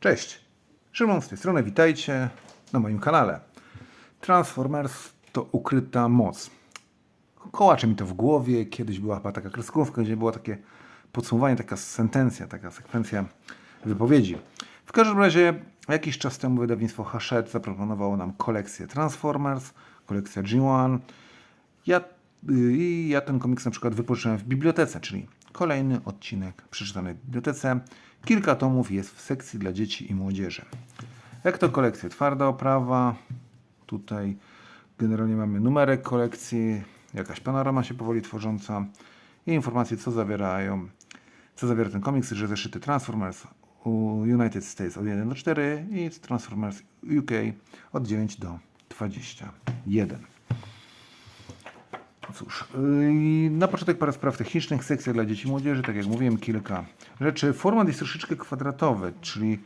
Cześć, Szymon z tej strony, witajcie na moim kanale. Transformers to ukryta moc. Kołacze mi to w głowie, kiedyś była taka kreskówka, gdzie było takie podsumowanie, taka sentencja, taka sekwencja wypowiedzi. W każdym razie jakiś czas temu wydawnictwo Hachette zaproponowało nam kolekcję Transformers, kolekcja G1. Ja, I ja ten komiks na przykład wypożyczyłem w bibliotece, czyli kolejny odcinek przeczytany w bibliotece. Kilka tomów jest w sekcji dla dzieci i młodzieży. Jak to kolekcja? Twarda oprawa. Tutaj generalnie mamy numerek kolekcji, jakaś panorama się powoli tworząca i informacje, co zawierają, co zawiera ten komiks, że zeszyty Transformers United States od 1 do 4 i Transformers UK od 9 do 21. Cóż, yy, na początek parę spraw technicznych, sekcja dla dzieci i młodzieży, tak jak mówiłem, kilka rzeczy. Format jest troszeczkę kwadratowy, czyli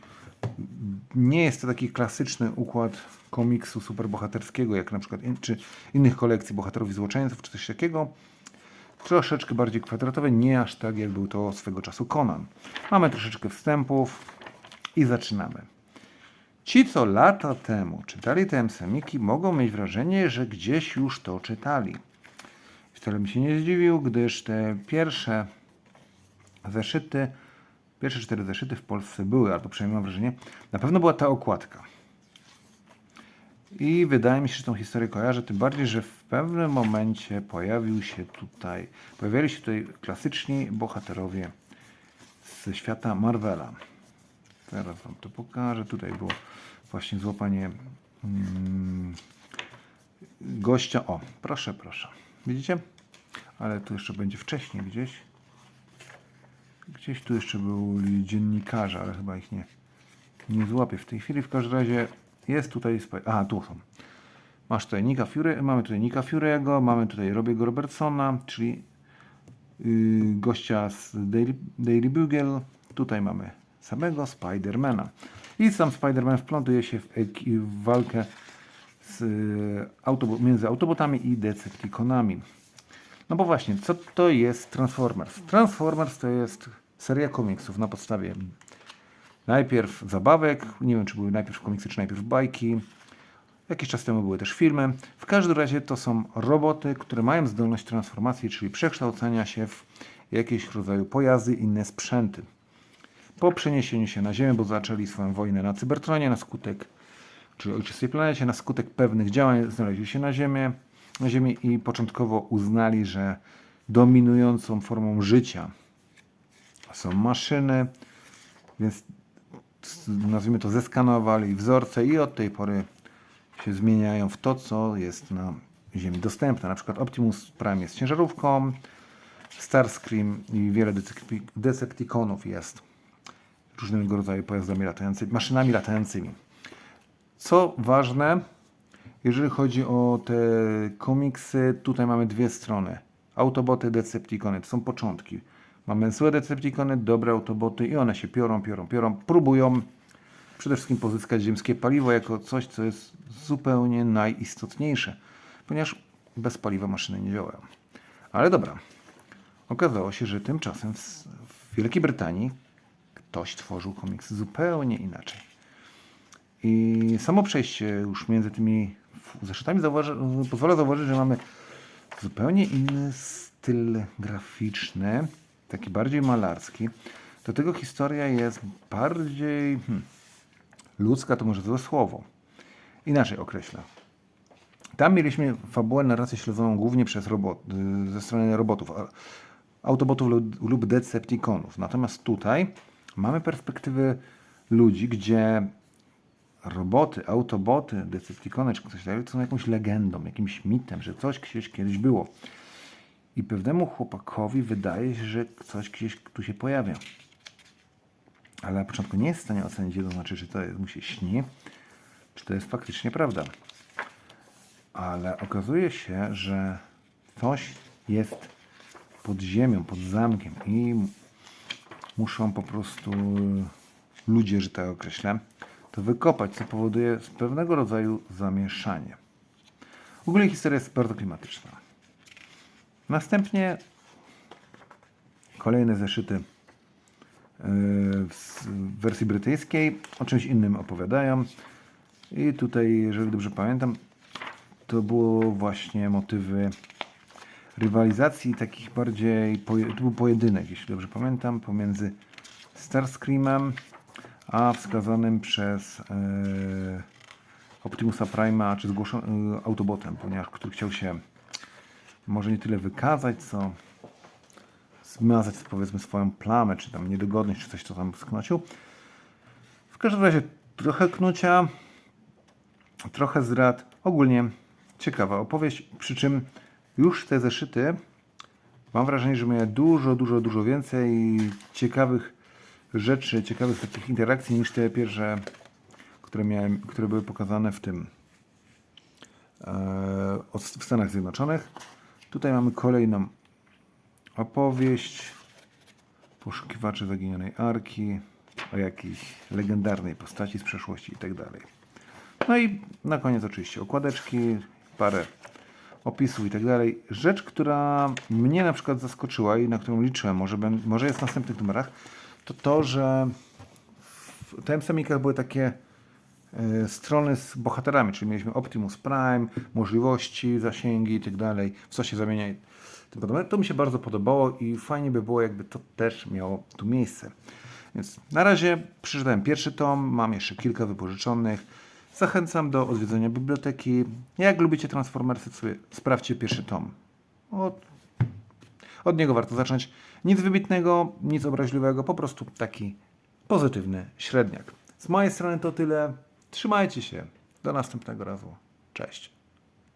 nie jest to taki klasyczny układ komiksu superbohaterskiego, jak na przykład in, czy innych kolekcji bohaterów i złoczyńców, czy coś takiego. Troszeczkę bardziej kwadratowe, nie aż tak jak był to swego czasu Conan. Mamy troszeczkę wstępów i zaczynamy. Ci, co lata temu czytali te semiki, mogą mieć wrażenie, że gdzieś już to czytali. Wcale mi się nie zdziwił, gdyż te pierwsze zeszyty, pierwsze cztery zeszyty w Polsce były, albo przynajmniej mam wrażenie, na pewno była ta okładka. I wydaje mi się, że tą historię kojarzę, tym bardziej, że w pewnym momencie pojawił się tutaj, pojawiali się tutaj klasyczni bohaterowie ze świata Marvela. Teraz wam to pokażę. Tutaj było właśnie złapanie mm, gościa. O, proszę, proszę. Widzicie? Ale tu jeszcze będzie wcześniej gdzieś. Gdzieś tu jeszcze byli dziennikarze, ale chyba ich nie, nie złapię w tej chwili. W każdym razie jest tutaj. A, tu są. Masz tutaj Nika Fury, mamy tutaj Nika Fury'ego, mamy tutaj Robiego Robertsona, czyli yy, gościa z Daily, Daily Bugle. Tutaj mamy samego Spidermana. I sam Spiderman wplątuje się w, w walkę z, y, między Autobotami i Decepticonami. No bo właśnie, co to jest Transformers? Transformers to jest seria komiksów na podstawie najpierw zabawek, nie wiem czy były najpierw komiksy, czy najpierw bajki. Jakiś czas temu były też filmy. W każdym razie to są roboty, które mają zdolność transformacji, czyli przekształcania się w jakieś rodzaju pojazdy inne sprzęty. Po przeniesieniu się na Ziemię, bo zaczęli swoją wojnę na Cybertronie na skutek, czyli ojczystej planecie, na skutek pewnych działań znaleźli się na Ziemię, na Ziemi i początkowo uznali, że dominującą formą życia są maszyny, więc nazwijmy to zeskanowali wzorce i od tej pory się zmieniają w to, co jest na Ziemi dostępne. Na przykład Optimus Prime jest ciężarówką, Starscream i wiele Decepti- Decepticonów jest różnego rodzaju pojazdami latającymi, maszynami latającymi. Co ważne, jeżeli chodzi o te komiksy, tutaj mamy dwie strony. Autoboty, Decepticony, to są początki. Mamy złe Decepticony, dobre Autoboty i one się piorą, piorą, piorą, próbują przede wszystkim pozyskać ziemskie paliwo jako coś, co jest zupełnie najistotniejsze, ponieważ bez paliwa maszyny nie działają. Ale dobra, okazało się, że tymczasem w, w Wielkiej Brytanii ktoś tworzył komiks zupełnie inaczej. I samo przejście już między tymi zeszytami zauważy, pozwala zauważyć, że mamy zupełnie inny styl graficzny, taki bardziej malarski. Do tego historia jest bardziej hmm, ludzka, to może złe słowo. Inaczej określę. Tam mieliśmy fabułę, narrację śledzoną głównie przez robot, y, ze strony robotów, autobotów lub Decepticonów. Natomiast tutaj mamy perspektywy ludzi, gdzie roboty, autoboty, Decepticony czy coś takiego są jakąś legendą, jakimś mitem, że coś gdzieś kiedyś było. I pewnemu chłopakowi wydaje się, że coś gdzieś tu się pojawia. Ale na początku nie jest w stanie ocenić, znaczy, czy to jest, mu się śni, czy to jest faktycznie prawda. Ale okazuje się, że coś jest pod ziemią, pod zamkiem i muszą po prostu ludzie, że tak określę, to wykopać, co powoduje pewnego rodzaju zamieszanie. W ogóle historia jest bardzo klimatyczna. Następnie kolejne zeszyty e, w wersji brytyjskiej. O czymś innym opowiadają. I tutaj, jeżeli dobrze pamiętam, to było właśnie motywy rywalizacji takich bardziej, to był pojedynek, jeśli dobrze pamiętam, pomiędzy Starscreamem a wskazanym przez e, Optimusa Prime'a, czy zgłoszonym e, Autobotem, ponieważ który chciał się może nie tyle wykazać, co zmazać powiedzmy swoją plamę, czy tam niedogodność, czy coś, co tam sknocił. W każdym razie trochę knucia, trochę zdrad. Ogólnie ciekawa opowieść, przy czym już te zeszyty mam wrażenie, że miały dużo, dużo, dużo więcej ciekawych rzeczy, ciekawych takich interakcji niż te pierwsze, które, miałem, które były pokazane w tym e, w Stanach Zjednoczonych. Tutaj mamy kolejną opowieść poszukiwaczy zaginionej arki o jakiejś legendarnej postaci z przeszłości i tak. No i na koniec oczywiście okładeczki, parę opisów i tak. Rzecz, która mnie na przykład zaskoczyła i na którą liczyłem, może, ben, może jest w następnych numerach, to to, że w TM Semikach były takie e, strony z bohaterami, czyli mieliśmy Optimus Prime, możliwości, zasięgi i tak dalej, w co się zamienia i tym. To mi się bardzo podobało i fajnie by było, jakby to też miało tu miejsce. Więc na razie przeczytałem pierwszy tom, mam jeszcze kilka wypożyczonych. Zachęcam do odwiedzenia biblioteki. Jak lubicie Transformersy, sobie sprawdźcie pierwszy tom. Od, od niego warto zacząć. Nic wybitnego, nic obraźliwego, po prostu taki pozytywny średniak. Z mojej strony to tyle. Trzymajcie się. Do następnego razu. Cześć.